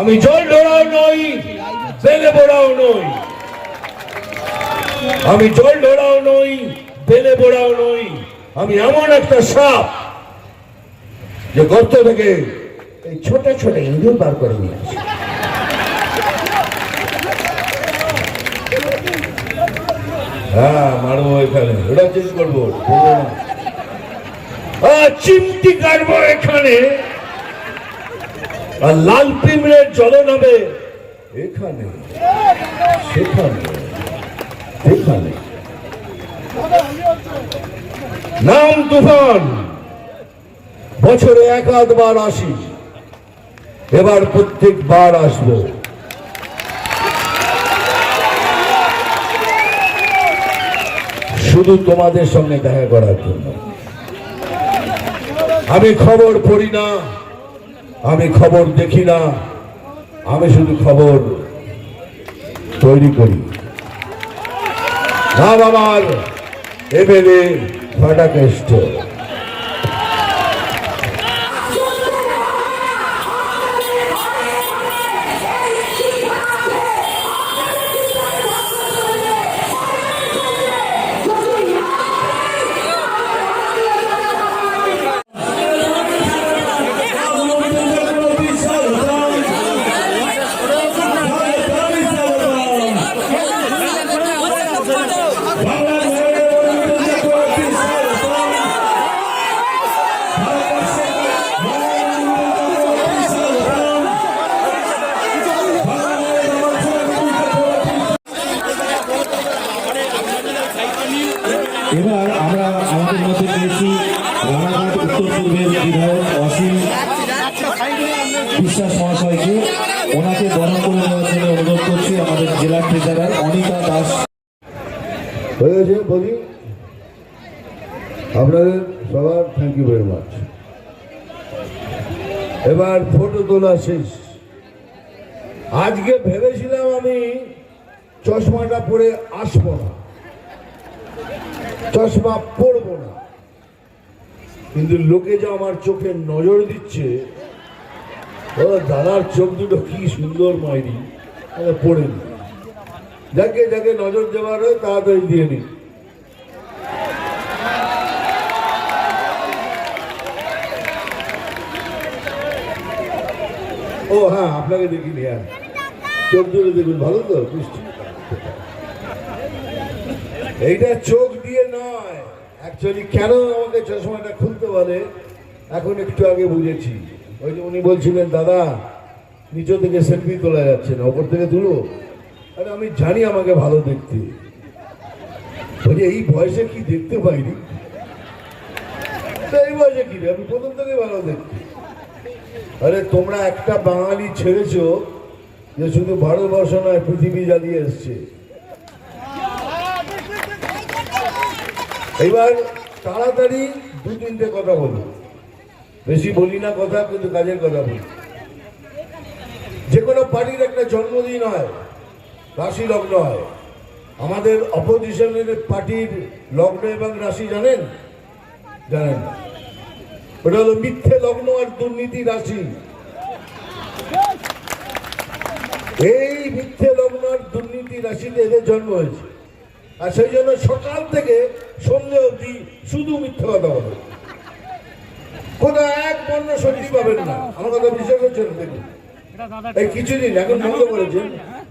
আমি জল ঢোড়াও নই, বেলে বোড়াও নই। আমি জল ঢোড়াও নই, বেলে বোড়াও নই। আমি এমন একটা সাপ যে গর্ত থেকে এই ছোট ছোট ইঁদুর বার করে নিয়ে আসে। হ্যাঁ মারবো এখানে, ওটা চেঞ্জ করব? চিমটি কাটবো এখানে। আর লাল পিমড়ের জল নামে এখানে, সেখানে এখানে নাম তুফান। বছরে এক আধবার আসি। এবার প্রত্যেকবার আসব। শুধু তোমাদের সঙ্গে দেখা করার জন্য। আমি খবর পড়ি না। আমি খবর দেখি না। আমি শুধু খবর তৈরি করি। নাম আমার এমএলএ ফাটাকেষ্ট। জেলা ট্রেজারার অনিতা দাস। হয়ে গেছে বলি। আপনাদের সবার থ্যাংক ইউ ভেরি মাচ এবার ফটো তোলা শেষ। আজকে ভেবেছিলাম আমি চশমাটা পরে আসব না। চশমা পরবো না। কিন্তু লোকে যে আমার চোখে নজর দিচ্ছে দাদার চোখ দুটো কি সুন্দর মাইরি পড়ে নি যাকে যাকে নজর দেওয়ার হয় তাড়াতাড়ি দিয়ে নিন। ও হ্যাঁ আপনাকে দেখিনি হ্যাঁ। চোখ দুটো দেখুন, ভালো তো, মিষ্টি। এইটা চোখ দিয়ে নয়। অ্যাকচুয়ালি কেন আমাকে চশমাটা খুলতে বলে? এখন একটু আগে বুঝেছি। ওই যে উনি বলছিলেন, দাদা, নিচে থেকে সেলফি তোলা যাচ্ছে না, ওপর থেকে তুলো। আরে আমি জানি আমাকে ভালো দেখতে। বলছি এই বয়সে কি দেখতে পাইনি? এই বয়সে কি রে? আমি প্রথম থেকে ভালো দেখতে। আরে, তোমরা একটা বাঙালি ছেড়েছো যে শুধু ভারতবর্ষ নয়, পৃথিবী জ্বালিয়ে এসছে। এবার তাড়াতাড়ি দু তিনটে কথা বলি। বেশি বলি না কথা, কিন্তু কাজের কথা বলি। যে কোনো পার্টির একটা জন্মদিন হয়। রাশি লগ্ন হয়। আমাদের অপোজিশনের পার্টির লগ্ন এবং রাশি জানেন? জানেন না। ওটা হলো মিথ্যে লগ্ন আর দুর্নীতি রাশি। এই মিথ্যে লগ্ন আর দুর্নীতি রাশিতে এদের জন্ম হয়েছে। আর সেই জন্য সকাল থেকে সন্ধ্যে অবধি শুধু মিথ্যে কথা বলে। কোথাও এক পণ্য সত্যি পাবেন না। আমার কথা বিশ্বাস করছেন দেখুন এই কিছুদিন, এখন বন্ধ করেছেন।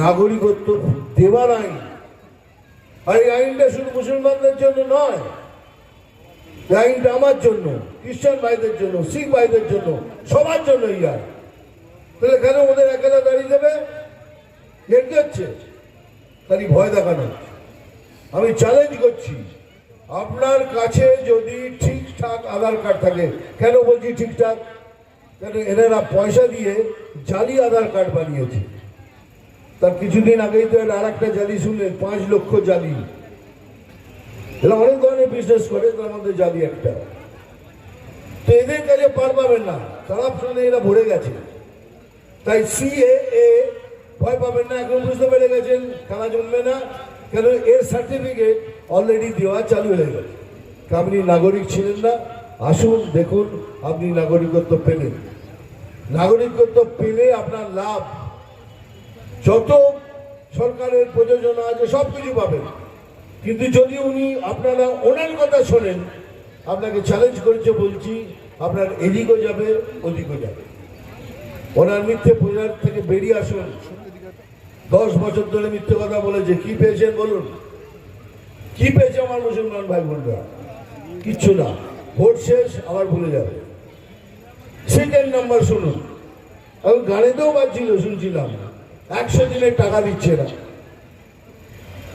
নাগরিকত্ব দেবার আইন আর এই আইনটা শুধু মুসলমানদের জন্য নয়, এই আইনটা আমার জন্য, খ্রিস্টান ভাইদের জন্য, শিখ ভাইদের জন্য, সবার জন্য আইন। তাহলে কেন ওদের একেলা দাঁড়িয়ে দেবে দেখতে হচ্ছে তারই ভয় দেখানো। আমি চ্যালেঞ্জ করছি, আপনার কাছে যদি ঠিকঠাক আধার কার্ড থাকে, কেন বলছি ঠিকঠাক? কেন এনারা পয়সা দিয়ে জালি আধার কার্ড বানিয়েছে? তার কিছুদিন আগেই তো আর একটা জালি শুনলেন, পাঁচ লক্ষ জালি। এরা অনেক ধরনের বিজনেস করে, তার মধ্যে জালি একটা। তো এদের কাছে পার পাবেন না কারাপশনে এরা ভরে গেছে। তাই সিএএ ভয় পাবেন না, এখন বুঝতে পেরে গেছেন খেলা জমবে না, কেন এর সার্টিফিকেট অলরেডি দেওয়া চালু হয়ে গেছে আপনি নাগরিক ছিলেন না, আসুন, দেখুন, আপনি নাগরিকত্ব পেলেন। নাগরিকত্ব পেলে আপনার লাভ যত সরকারের প্রযোজনা আছে সব কিছু পাবেন। কিন্তু যদি উনি আপনারা ওনার কথা শোনেন, আপনাকে চ্যালেঞ্জ করেছে বলছি, আপনার এদিকও যাবে, ওদিকও যাবে। ওনার মিথ্যে প্রচার থেকে বেরিয়ে আসুন। দশ বছর ধরে মিথ্যে কথা বলেছে। কি পেয়েছেন বলুন? কি পেয়েছে আমার মুসলমান ভাই বোনরা? কিচ্ছু না। ভোট শেষ, আবার ভুলে যাবে। সেকেন্ড নাম্বার শুনুন। আমি গাড়িতেও বাজছিল শুনছিলাম। একশো দিনের টাকা দিচ্ছে না।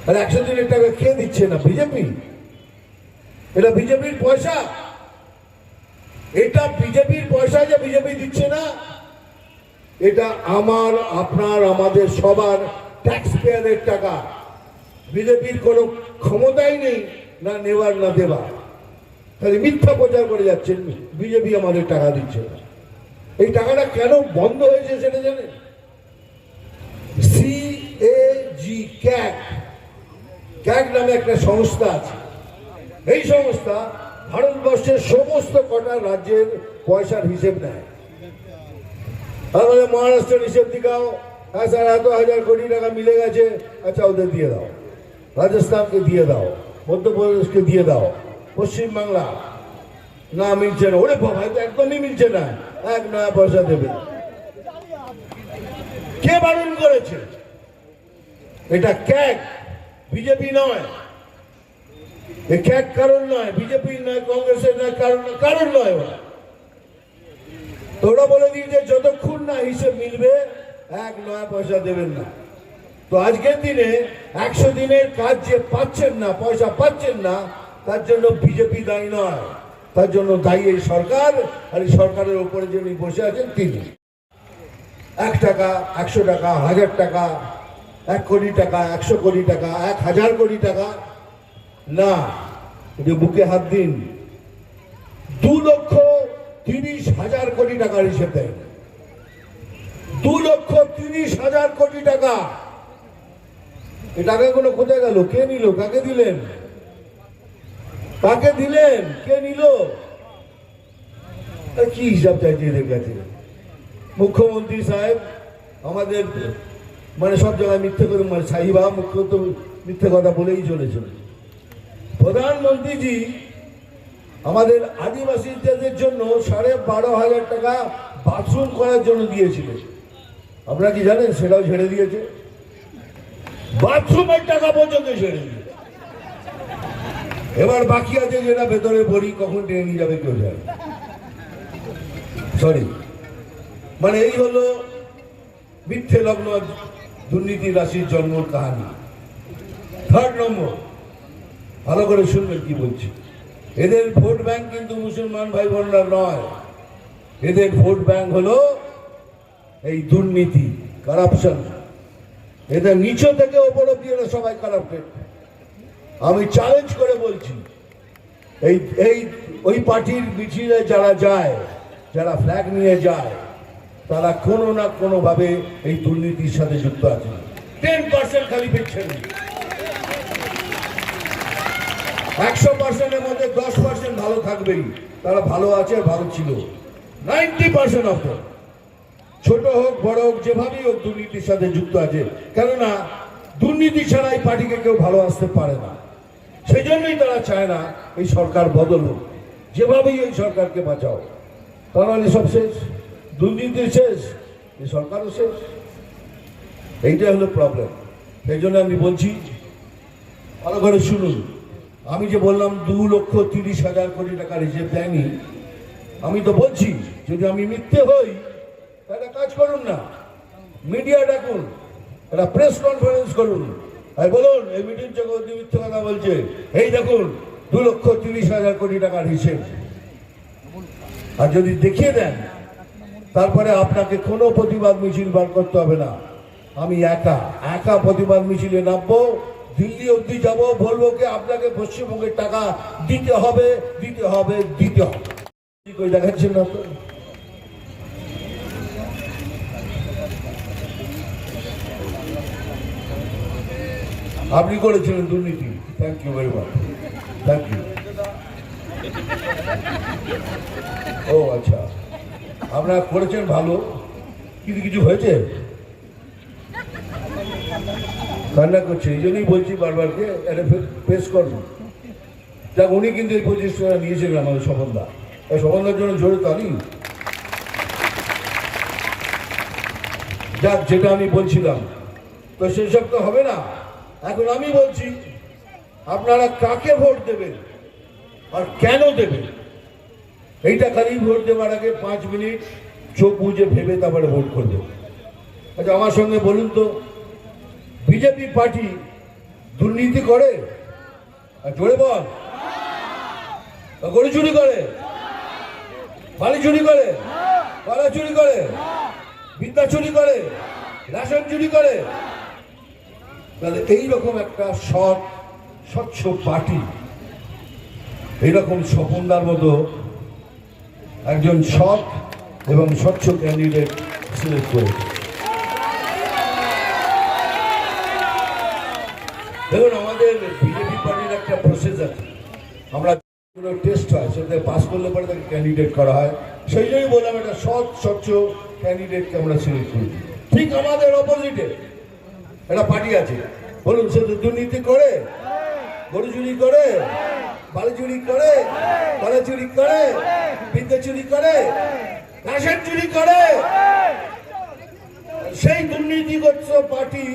আর একশো দিনের টাকা কে দিচ্ছে না? বিজেপি। এটা বিজেপির পয়সা। এটা বিজেপির পয়সা যে বিজেপি দিচ্ছে না, এটা আমার, আপনার, আমাদের সবার ট্যাক্স পেয়ারের টাকা। বিজেপির কোনো ক্ষমতাই নেই, না নেওয়ার, না দেওয়ার। তাহলে মিথ্যা প্রচার করে যাচ্ছেন। বিজেপি আমাদের টাকা দিচ্ছে না। এই টাকাটা কেন বন্ধ হয়েছে সেটা জানেন? জি ক্যাক ক্যাক নামে একটা সংস্থা আছে। এই সংস্থা ভারতবর্ষের সমস্ত কটা রাজ্যের পয়সার হিসেব নেয়। আমাদের মহারাষ্ট্রের হিসেব দিকাও হ্যাঁ এত হাজার কোটি টাকা মিলে গেছে আচ্ছা ওদের দিয়ে দাও। রাজস্থানকে দিয়ে দাও, মধ্যপ্রদেশকে দিয়ে দাও, পশ্চিমবাংলা। না মিলছে না, ওরে বাবা তো একদমই মিলছে না। এক নয়া পয়সা দেবে। কে বারণ করেছে? এটা ক্যাক বিজেপি নয়। এ কারণ নয়, বিজেপি নয়, কংগ্রেসের নয়, কারণ নয় কারণ নয় ওরা। তো ওরা বলে দিয়েছে, যতক্ষণ না হিসেব মিলবে, এক নয় পয়সা দেবেন না। তো আজকের দিনে একশো দিনের কাজ যে পাচ্ছেন না, পয়সা পাচ্ছেন না, তার জন্য বিজেপি দায়ী নয়। তার জন্য দায়ী এই সরকার, আর এই সরকারের উপরে যিনি বসে আছেন তিনি। এক টাকা, একশো টাকা, হাজার টাকা এক কোটি টাকা, একশো কোটি টাকা, এক হাজার কোটি টাকা। না এটা বুকে হাত দিন। দু লক্ষ তিরিশ হাজার কোটি টাকার হিসেব দু লক্ষ তিরিশ হাজার কোটি টাকা। এই টাকাগুলো কোথায় গেল? কে নিল? কাকে দিলেন? কাকে দিলেন? কে নিল? কি হিসাব চাইছে এদের কাছে? মুখ্যমন্ত্রী সাহেব, আমাদের মানে সব জায়গায় মিথ্যে করে মানে সাহিবা মুখ্যমন্ত্রী মিথ্যে কথা বলেই চলেছিল। প্রধানমন্ত্রীজি, আমাদের আদিবাসীদের জন্য সাড়ে বারো হাজার টাকা বাথরুম করার জন্য দিয়েছিল আপনারা কি জানেন? সেটাও ছেড়ে দিয়েছে। বাথরুমের টাকা পর্যন্ত ছেড়ে দিয়েছে। এবার বাকি আছে যেটা ভেতরে ভরি, কখন টেনে নিয়ে যাবে কেউ জানে। সরি মানে এই হলো মিথ্যে লগ্ন দুর্নীতি রাশির জন্মর কাহানি। থার্ড নম্বর ভালো করে শুনবেন কি বলছি। এদের ভোট ব্যাংক কিন্তু মুসলমান ভাই বোনরা নয়। এদের ভোট ব্যাংক হলো এই দুর্নীতি কারাপশন এদের নিচ থেকে ওপর অব্দি এরা সবাই কারাপ্টেড আমি চ্যালেঞ্জ করে বলছি, এই এই, ওই পার্টির মিছিলে যারা যায়, যারা ফ্ল্যাগ নিয়ে যায় তারা কোনো না কোনোভাবে এই দুর্নীতির সাথে যুক্ত আছে। টেন পার্সেন্ট খালি পেচ্ছেন একশো পার্সেন্টের মধ্যে দশ পার্সেন্ট ভালো থাকবেই। তারা ভালো আছে আর ভালো ছিল। নাইনটি পার্সেন্ট অফ ছোট হোক বড় হোক যেভাবেই হোক দুর্নীতির সাথে যুক্ত আছে। কেননা দুর্নীতি ছাড়া এই পার্টিকে কেউ ভালো আসতে পারে না। সেই জন্যই তারা চায় না এই সরকার বদল হোক। যেভাবেই এই সরকারকে বাঁচাও। তাহলে সব শেষ। দুর্নীতি শেষ, এই সরকারও শেষ। এইটাই হলো প্রবলেম সেই জন্য আমি বলছি, ভালো করে শুনুন। আমি যে বললাম দু লক্ষ তিরিশ হাজার কোটি টাকা হিসেব দেয়নি, আমি তো বলছি, যদি আমি মিথ্যে হই, তাহলে কাজ করুন না। মিডিয়া ডাকুন, একটা প্রেস কনফারেন্স করুন। আর বলুন, এই মিটিং চক্রবর্তী মিথ্যে কথা বলছে। এই দেখুন, দু লক্ষ তিরিশ হাজার কোটি টাকার হিসেব আর যদি দেখিয়ে দেন তারপরে আপনাকে কোনো প্রতিবাদ মিছিল বার করতে হবে না। আমি একা একা প্রতিবাদ মিছিলে নামবো, দিল্লি অবধি যাব, বলব কি আপনাকে পশ্চিমবঙ্গের টাকা দিতে হবে দিতে হবে দিতে হবে। দেখাচ্ছেন না তো? আপনি করেছিলেন দুর্নীতি। Thank you very much thank you ও আচ্ছা। আপনারা করেছেন ভালো, কিন্তু কিছু হয়েছে? কান্না করছে, এই জন্যই বলছি বারবারকে এটা পেশ করুন। দেখ উনি কিন্তু এই টাকা নিয়েছিলেন আমাদের সফলদা এই সফলদার জন্য জোরে তালি। যাক, যেটা আমি বলছিলাম, তো সেসব তো হবে না। এখন আমি বলছি, আপনারা কাকে ভোট দেবেন? আর কেন দেবেন? এইটা খালি ভোট দেওয়ার আগে পাঁচ মিনিট চোখ বুঝে ভেবে তারপরে ভোট করবে আচ্ছা আমার সঙ্গে বলুন তো, বিজেপি পার্টি দুর্নীতি করে? আর জোরে বল। গরু চুরি করে? বালি চুরি করে? কলা চুরি করে? বিদ্যা চুরি করে? রেশন চুরি করে? তাহলে এইরকম একটা সৎ, স্বচ্ছ পার্টি, এইরকম স্বপনদার মতো একজন সৎ এবং স্বচ্ছ ক্যান্ডিডেট সিলেক্ট করেছে দেখুন, আমাদের বিজেপি পার্টির একটা প্রসেস আছে আমরা টেস্ট হয় সেটাতে পাস করলে পরে তাকে ক্যান্ডিডেট করা হয়। সেই জন্যই বললাম, একটা সৎ, স্বচ্ছ ক্যান্ডিডেটকে আমরা সিলেক্ট করি। ঠিক আমাদের অপোজিটে একটা পার্টি আছে। বলুন, সে তো দুর্নীতি করে গরু চুরি করে বালি চুরি করে কলা চুরি করে বিদ্যা চুরি করে রেশন চুরি করে। সেই দুর্নীতিগ্রস্ত পার্টি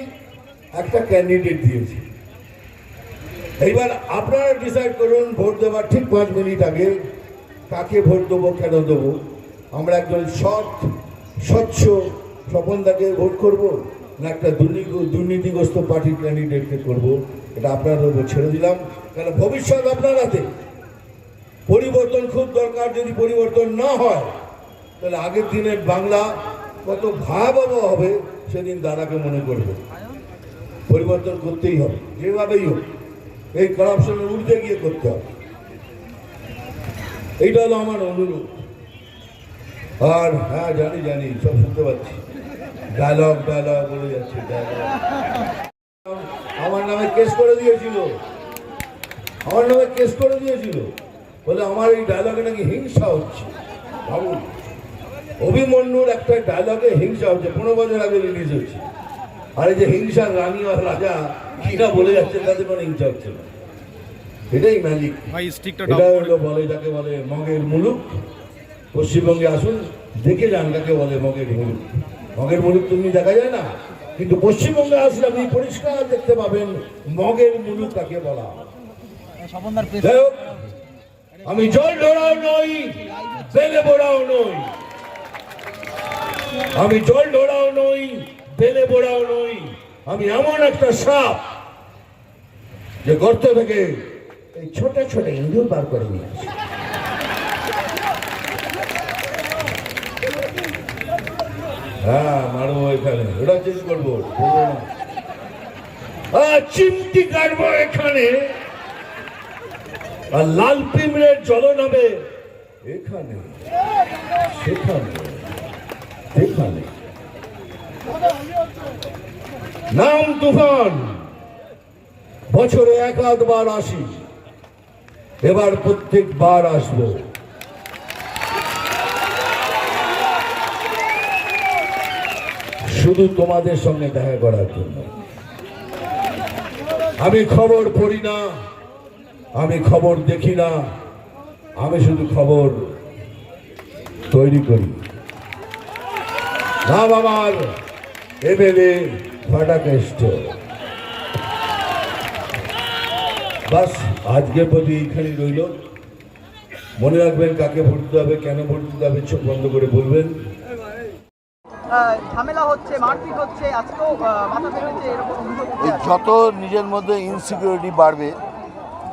একটা ক্যান্ডিডেট দিয়েছে। এইবার আপনারা ডিসাইড করুন, ভোট দেওয়ার ঠিক পাঁচ মিনিট আগে কাকে ভোট দেবো, কেন দেবো? আমরা একজন সৎ, স্বচ্ছ স্বপনদাকে ভোট করব না একটা দুর্নীতি দুর্নীতিগ্রস্ত পার্টির ক্যান্ডিডেটকে করব? এটা আপনাদের উপর ছেড়ে দিলাম। কারণ ভবিষ্যৎ আপনার হাতে? পরিবর্তন খুব দরকার, যদি পরিবর্তন না হয়, তাহলে আগের দিনের বাংলা কত ভয়াবহ হবে, সেদিন দাদাকে মনে করবে। পরিবর্তন করতেই হবে, যেভাবেই হোক। এই করাপশনের উর্ধে গিয়ে করতে হবে। এইটা হলো আমার অনুরোধ। আর হ্যাঁ জানি জানি, সব শুনতে পাচ্ছি। ডায়লগ ডায়লগ বলে যাচ্ছে, dialogue। আমার নামে কেস করে দিয়েছিল। আমার নামে কেস করে দিয়েছিল। বলে আমার এই ডায়লগে নাকি হিংসা হচ্ছে। ভাবুন অভিমন্যুর একটা ডায়লগে হিংসা হচ্ছে। পনেরো বছর আগে রিলিজ হচ্ছে আর এই যে হিংসার রানী আর রাজা কিনা বলে যাচ্ছে তাদের কোনো হিংসা হচ্ছে না। এটাই ম্যাজিক এটা হলো বলে যাকে বলে মগের মুলুক। পশ্চিমবঙ্গে আসুন দেখে যান কাকে বলে মগের মুলুক। মগের মুলুক তুমি দেখা যায় না কিন্তু পশ্চিমবঙ্গে আসলে আপনি পরিষ্কার দেখতে পাবেন মগের মুলুক কাকে বলা হয়। আমি জল ঢোড়াও নই, বেলে বোড়াও নই। আমি জল ঢোড়াও নই, বেলে বোড়াও নই। আমি এমন একটা সাপ যে গর্ত থেকে এই ছোট ছোট ইঁদুর বার করে নিয়ে আসে। হ্যাঁ মারবো এখানে, ওটা চেঞ্জ করব। চিমটি কাটবো এখানে। আর লাল পিমড়ের জল নামে এখানে, সেখানে, এখানে। নাম তুফান। বছরে এক আধবার আসি। এবার প্রত্যেকবার আসব। শুধু তোমাদের সঙ্গে দেখা করার জন্য। আমি খবর পড়ি না। আমি খবর দেখি না। আমি শুধু খবর তৈরি করি। নাম আমার এমএলএ ফাটাকেষ্ট। বাস আজকের প্রতি এইখানে রইল। মনে রাখবেন কাকে ভোট দিতে হবে কেন ভোট দিতে হবে চোখ বন্ধ করে বলবেন। ঝামেলা হচ্ছে মারপিট আজকেও মাথা এরকম। যত নিজের মধ্যে ইনসিকিউরিটি বাড়বে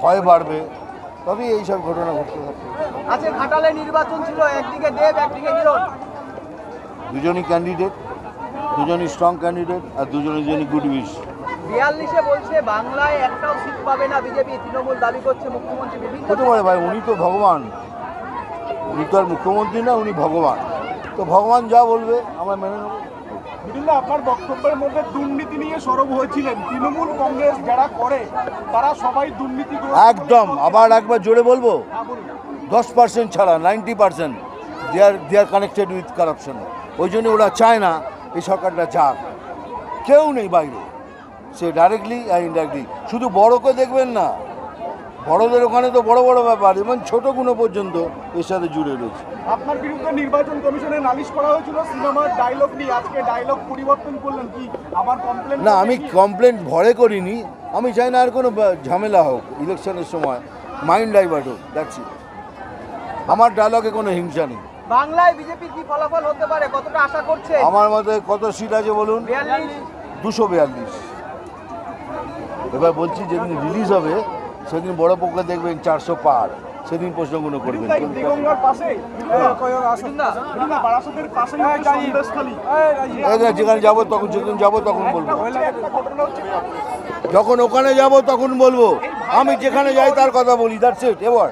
ভয় বাড়বে তবেই এইসব ঘটনা ঘটতে থাকবে। আজকে ঘাটালে নির্বাচন ছিল একদিকে দেব একদিকে কিরণ দুজনই ক্যান্ডিডেট দুজনই স্ট্রং ক্যান্ডিডেট আর দুজনের জন্য গুড উইশ বিয়াল্লিশে বলছে বাংলায় একটাও সিট পাবে না বিজেপি তৃণমূল দাবি করছে মুখ্যমন্ত্রী বিভিন্ন হতে পারে ভাই উনি তো ভগবান। উনি তো আর মুখ্যমন্ত্রী না উনি ভগবান। তো ভগবান যা বলবে আমরা মেনে নেব। বিভিন্ন আপনার বক্তব্যের মধ্যে দুর্নীতি নিয়ে সরব হয়েছিলেন। তৃণমূল কংগ্রেস যারা করে তারা সবাই দুর্নীতি একদম। আবার একবার জোরে বলব? দশ পার্সেন্ট ছাড়া ninety percent they are they are connected with corruption ওই জন্য ওরা চায় না এই সরকারটা যাক। কেউ নেই বাইরে। সে ডাইরেক্টলি আর ইনডাইরেক্টলি শুধু বড়কে দেখবেন না বড়দের ওখানে তো বড় বড় ব্যাপার এবং ছোটগুলো পর্যন্ত এর সাথে জুড়ে রয়েছে। আপনার বিরুদ্ধে নির্বাচন কমিশনে নালিশ করা হয়েছিল সিনেমার ডায়লগ নিয়ে আজকে ডায়লগ পরিবর্তন করলেন কি? আবার কমপ্লেন না আমি কমপ্লেন ভরে করিনি আমি চাই না আর কোনো ঝামেলা হোক ইলেকশনের সময় মাইন্ড ডাইভার্ট হোক দ্যাটস ইট আমার ডায়লগে কোনো হিংসা নেই। বাংলায় বিজেপি কি ফলাফল হতে পারে কতটা আশা করছে? আমার মতে কত সিট আছে বলুন? দুশো বিয়াল্লিশ। এবার বলছি যেদিন রিলিজ হবে সেদিন বড় পক্ষে দেখবেন চারশো পার। সেদিন প্রশ্নগুলো করবেন। যেখানে যাব তখন যেদিন যাব তখন বলব। যখন ওখানে যাব তখন বলব। আমি যেখানে যাই তার কথা বলি দ্যাটস ইট এবার।